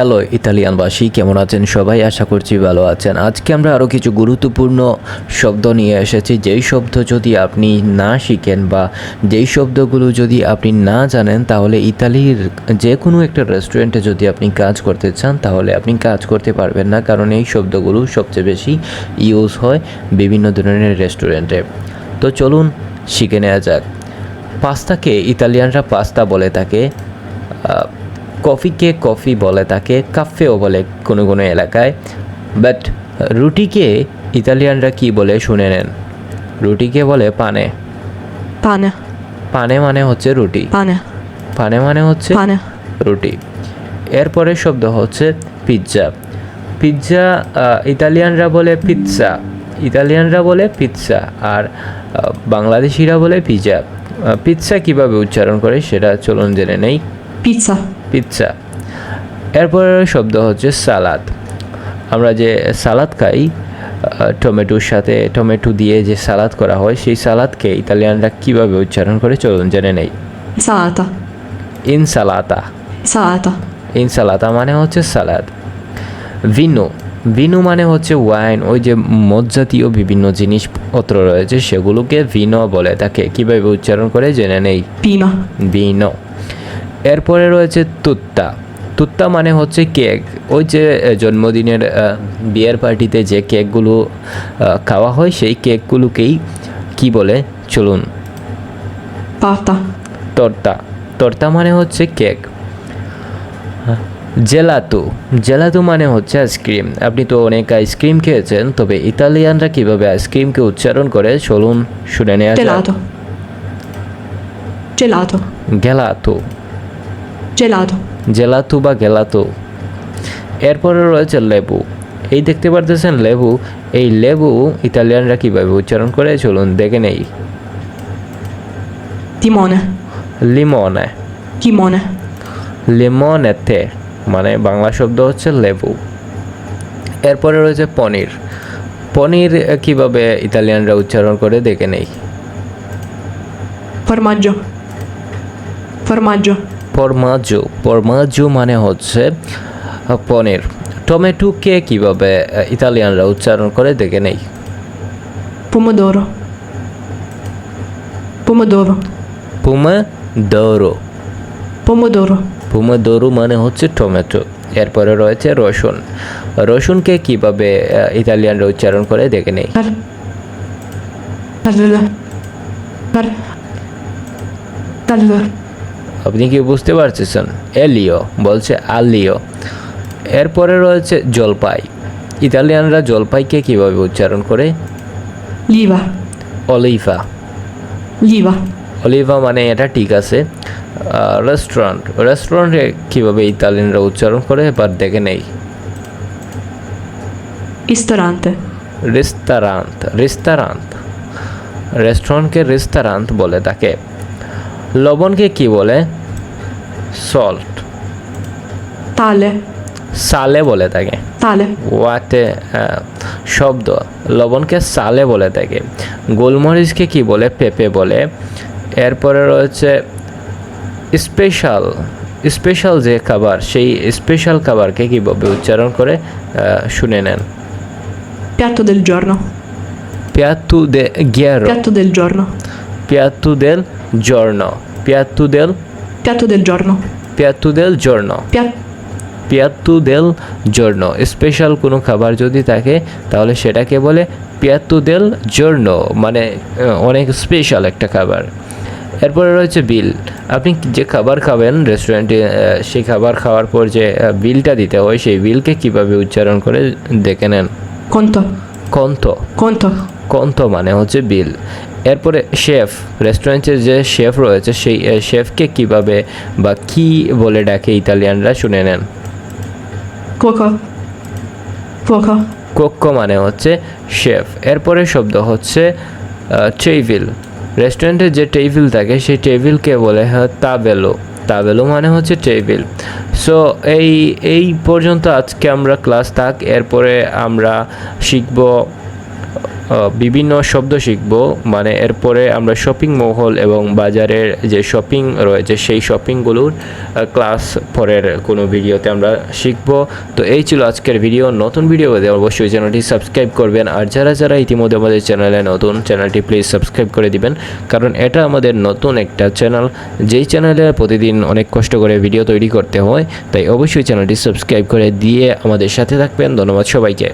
Hello, ইতালিয়ানবাসী, কেমন আছেন সবাই? আশা করছি ভালো আছেন। আজকে আমরা আরও কিছু গুরুত্বপূর্ণ শব্দ নিয়ে এসেছি। যেই শব্দ যদি আপনি না শিখেন বা যেই শব্দগুলো যদি আপনি না জানেন, তাহলে ইতালির যে কোনো একটা রেস্টুরেন্টে যদি আপনি কাজ করতে চান, তাহলে আপনি কাজ করতে পারবেন না, কারণ এই শব্দগুলো সবচেয়ে বেশি ইউজ হয় বিভিন্ন ধরনের রেস্টুরেন্টে। তো চলুন শিখে নেওয়া যাক। পাস্তাকে ইতালিয়ানরা পাস্তা বলে থাকে। কফিকে কফি বলে তাকে কাফেও বলে কোনো কোনো এলাকায়। বাট রুটিকে ইতালিয়ানরা কি বলে শুনে নেন। রুটিকে বলে পানে। পানে। পানে মানে হচ্ছে রুটি। পানে। পানে মানে হচ্ছে পানে। রুটি। এরপরের শব্দ হচ্ছে পিৎজা। পিৎজা ইতালিয়ানরা বলে পিৎজা। ইতালিয়ানরা বলে পিৎজা আর বাংলাদেশিরা বলে পিৎজা পিৎজা কীভাবে উচ্চারণ করে সেটা চলুন জেনে নেই। pizza, pizza. এরপরের শব্দ হচ্ছে সালাদ। আমরা যে সালাদ খাই টমেটোর সাথে টমেটো দিয়ে যে সালাদ করা হয় সেই সালাদকে ইতালিয়ানরা কীভাবে উচ্চারণ করে চলুন জেনে নেই। insalata, ইনসালাতা। insalata, ইনসালাতা মানে হচ্ছে সালাদ। ভিনো। ভিনো মানে হচ্ছে ওয়াইন ওই যে মদ জাতীয় বিভিন্ন জিনিসপত্র রয়েছে সেগুলোকে ভিনো বলে। তাকে কীভাবে উচ্চারণ করে জেনে নেই? pima, ভিনো। এরপরে রয়েছে তুত্তা। তুত্তা মানে হচ্ছে কেক। ওই যে জন্মদিনের বিয়ের পার্টিতে যে কেকগুলো খাওয়া হয় সেই কেকগুলোকেই কি বলে? চলুন। torta, তর্তা। তর্তা মানে হচ্ছে কেক। জেলাতো। জেলাতো মানে হচ্ছে আইসক্রিম। আপনি তো অনেক আইসক্রিম খেয়েছেন তবে ইতালিয়ানরা কীভাবে আইসক্রিমকে উচ্চারণ করে চলুন শুনে নেওয়া gelato, গেলাতো। Gelato, জেলাতো বা গেলাতো এরপরে রয়েছে লেবু। এই দেখতে পারতেছেন লেবু। এই লেবু ইতালিয়ানরা কীভাবে উচ্চারণ করে চলুন দেখে নেই। timone, লিমনে। timone, লিমনেতে মানে বাংলা শব্দ হচ্ছে লেবু। এরপরে রয়েছে পনির। পনির কীভাবে ইতালিয়ানরা উচ্চারণ করে দেখে নেই। formaggio, formaggio, পরমাজু পরমাজু মানে হচ্ছে পনির। টমেটোকে কীভাবে ইতালিয়ানরা উচ্চারণ করে দেখে নেই। Pomodoro, pomodoro, পুমদোরো pomodoro, পুমদোরো মানে হচ্ছে টমেটো। এরপরে রয়েছে রসুন। রসুনকে কীভাবে ইতালিয়ানরা উচ্চারণ করে দেখে নেই। Per, per, আপনি কি বুঝতে পারছেন এলিও বলছে আলিও। এরপরে রয়েছে জলপাই। ইতালিয়ানরা জলপাইকে কীভাবে উচ্চারণ করে? liva, অলিভা। liva, অলিভা মানে এটা ঠিক আছে। রেস্টুরেন্ট রেস্টুরেন্টে কীভাবে ইতালিয়ানরা উচ্চারণ করে? এবার দেখে নেই। ristorante, রেস্তারান্ত। রেস্তারান্ত। রেস্টুরেন্টকে রেস্তারান্ত বলে তাকে। লবণকে কি বলে? সল্ট tale, সালে বলে থাকে tale, ওয়াতে আহ, শব্দ। লবণকে সালে বলে থাকে গোলমরিচকে কি বলে? পেঁপে বলে। এরপরে রয়েছে স্পেশাল স্পেশাল যে খাবার সেই স্পেশাল খাবারকে কীভাবে উচ্চারণ করে শুনে নেন। Piatto del giorno, পিয়াতু দে গিয়ারো piatto del giorno, পিয়াতু দেল জর্ণ। পিয়াতু দেল piatto del giorno, পিয়াতু দেল জর্ণ। piatto, পিয়াতু দেল জর্ণ। স্পেশাল কোনো খাবার যদি থাকে তাহলে সেটাকে বলে পিয়াতু দেল জর্ণ। মানে অনেক স্পেশাল একটা খাবার। এরপরে রয়েছে বিল। আপনি যে খাবার খাবেন রেস্টুরেন্টে সেই খাবার খাওয়ার পর যে বিলটা দিতে হয় সেই বিলকে কীভাবে উচ্চারণ করে দেখে নেন? conto, কন্ত conto, কন্ত মানে হচ্ছে বিল। এরপরে শেফ রেস্টুরেন্টে যে শেফ রয়েছে সেই শেফকে কীভাবে বা কি বলে ডাকে ইতালিয়ানরা শুনে নেন। cuoco, কোক্কো মানে হচ্ছে শেফ। এরপরে শব্দ হচ্ছে টেবিল রেস্টুরেন্টে যে টেবিল থাকে সেই টেবিলকে বলে হয় তাবেলো তাবেলো মানে হচ্ছে টেবিল সো এই এই পর্যন্ত আজকে আমরা ক্লাস থাক। এরপরে আমরা শিখব বিভিন্ন শব্দ শিখব মানে এরপরে আমরা শপিং মহল এবং বাজারের যে শপিং রয়েছে, সেই শপিংগুলোর ক্লাস পরের কোনো ভিডিওতে আমরা শিখব। তো এই ছিল আজকের ভিডিও নতুন ভিডিও অবশ্যই চ্যানেলটি সাবস্ক্রাইব করবেন। আর যারা যারা ইতিমধ্যে আমাদের চ্যানেলে নতুন চ্যানেলটি প্লিজ সাবস্ক্রাইব করে দিবেন। কারণ এটা আমাদের নতুন একটা চ্যানেল যেই চ্যানেলে প্রতিদিন অনেক কষ্ট করে ভিডিও তৈরি করতে হয়, তাই অবশ্যই চ্যানেলটি সাবস্ক্রাইব করে দিয়ে আমাদের সাথে থাকবেন। ধন্যবাদ সবাইকে।